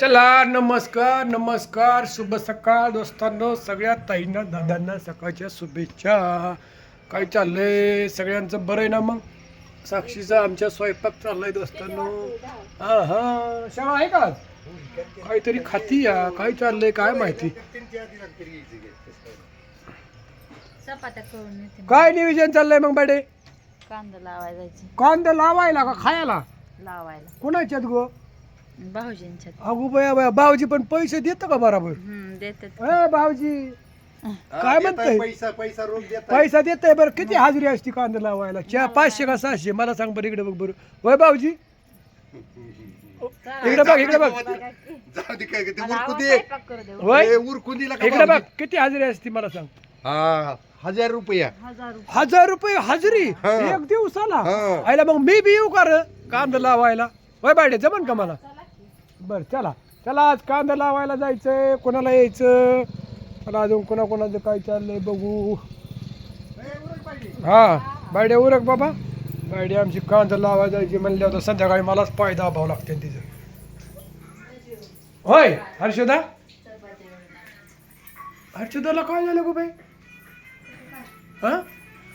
चला नमस्कार नमस्कार. शुभ सकाळ दोस्तांनो. सगळ्या ताईंना दादांना सकाळच्या शुभेच्छा. काय चाललंय? सगळ्यांचं बरं आहे ना मग? साक्षीचा आमच्या स्वयंपाक चाललाय दोस्तांनो. हा हा. शाळा आहे का? काहीतरी खाती या. काय चाललंय? काय माहिती? काय नियोजन चाललंय मग बाडे? कांदा लावायला कांदा लावायला का खायला? लावायला. कोणाच्यात गो? भाऊजींच्या अगो बया बया भाऊजी पण पैसे देतं का बरोबर? देतात. ए भाऊजी. काय म्हणताय? पैसा पैसा रोख देत पैसा देत आहे बरं. किती हाजरी असते कांदा लावायला? चा पाचशे का सहाशे? मला सांग बरं इकडे बघ बरं. वय भाऊजी? इकडे बघ इकडे बघ. जाऊ दे काय ते वय इकडे बघ? किती हाजरी असते मला सांग. हा हजार रुपया. हजार रुपये. हजार रुपये हाजरी? हा. एक दिवसाला? हा. आयला मग मी बी येऊ का रे? कांदा लावायला. वय बायडे जमन का मला? बर चला. चला आज कांदा लावायला जायचंय. कोणाला यायचं? चला अजून कोणा कोणाचं काय चाललंय बघू. हा बायड्या उरक बाबा. बायडे आमची कांदा लावायला जायची म्हणल्या होता संध्याकाळी मलाच पाय दाबावं लागते तिचं. होय हर्षदा? हर्षदाला काय झालं गो बाई? हा?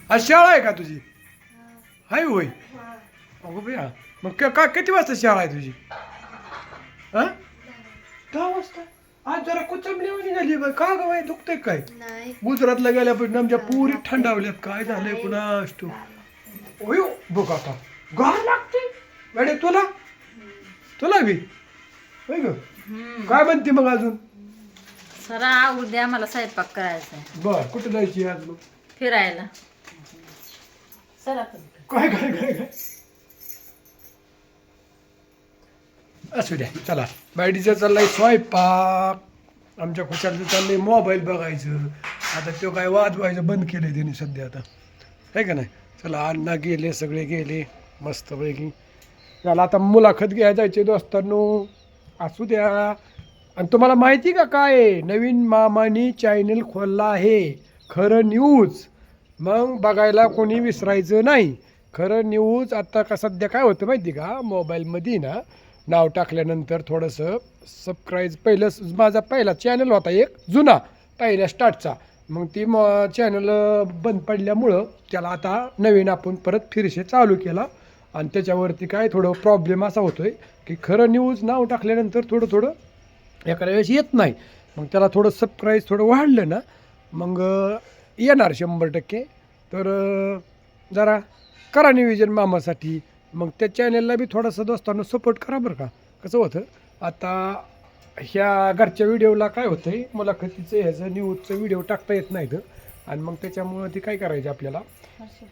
आज शाळा आहे का तुझी? हाय होय. अगो बया मग का किती वाजता शाळा आहे तुझी? हा? दहा वाजता? आज जरा कुचंबली झाली बाई का ग बाई दुखतंय काय? गुजरातला गेल्यापासून आमच्या पुरी थंडावल्यात. काय झालंय पुन्हा तू ओयो बघ आता. गार लागते. मॅडम तुला? तुला बी? होय ग? काय म्हणते मग अजून? सरा उद्या मला स्वयंपाक करायचा आहे. बर कुठं जायची आज मग? फिरायला. चला. काय काय काय काय? असू द्या चला. बायडीचं आहे स्वयंपाक. आमच्या खुशालचं चाललंय मोबाईल बघायचं. आता तो काय वाद व्हायचं बंद आहे त्यानी सध्या आता. आहे का नाही? चला अण्णा गेले सगळे गेले. मस्तपैकी चला आता मुलाखत घ्यायला जायचे दोस्तांनो. असू द्या. आणि तुम्हाला माहिती का काय? नवीन मामानी चॅनल खोलला आहे. खरं न्यूज मग बघायला कोणी विसरायचं नाही. खरं न्यूज आत्ता का सध्या काय होतं माहिती का? मोबाईलमध्ये ना नाव टाकल्यानंतर थोडंसं सबस्क्राईज पहिलं माझा पहिला चॅनल होता एक जुना पहिल्या स्टार्टचा मग ती म चॅनल बंद पडल्यामुळं त्याला आता नवीन आपण परत फिरशे चालू केला. आणि त्याच्यावरती काय थोडं प्रॉब्लेम असा होतो आहे की खरं न्यूज नाव टाकल्यानंतर थोडं थोडं एखाद्या वेळेस येत नाही. मग त्याला थोडं सबस्क्राईज थोडं वाढलं ना मग येणार शंभर टक्के. तर जरा करा नियोजन मामासाठी. मग त्या चॅनलला बी थोडासा दोस्तांना सपोर्ट करा बरं का. कसं होतं आता ह्या घरच्या व्हिडिओला काय होतं आहे मुलाखतीचं ह्याचं न्यूजचं व्हिडिओ टाकता येत नाहीत. आणि मग त्याच्यामुळं ते काय करायचं आपल्याला?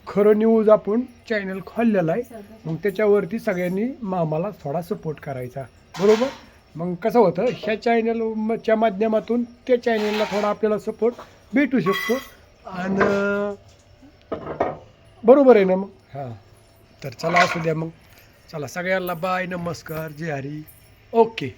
खरं न्यूज आपण चॅनल खोललेलं आहे. मग त्याच्यावरती सगळ्यांनी मामाला थोडा सपोर्ट करायचा. बरोबर? मग कसं होतं ह्या चॅनलच्या माध्यमातून त्या चॅनलला थोडा आपल्याला सपोर्ट भेटू शकतो. आणि बरोबर आहे ना मग? हां. तर चला असू द्या मग. चला सगळ्यांना बाय नमस्कार जय हरी. ओके.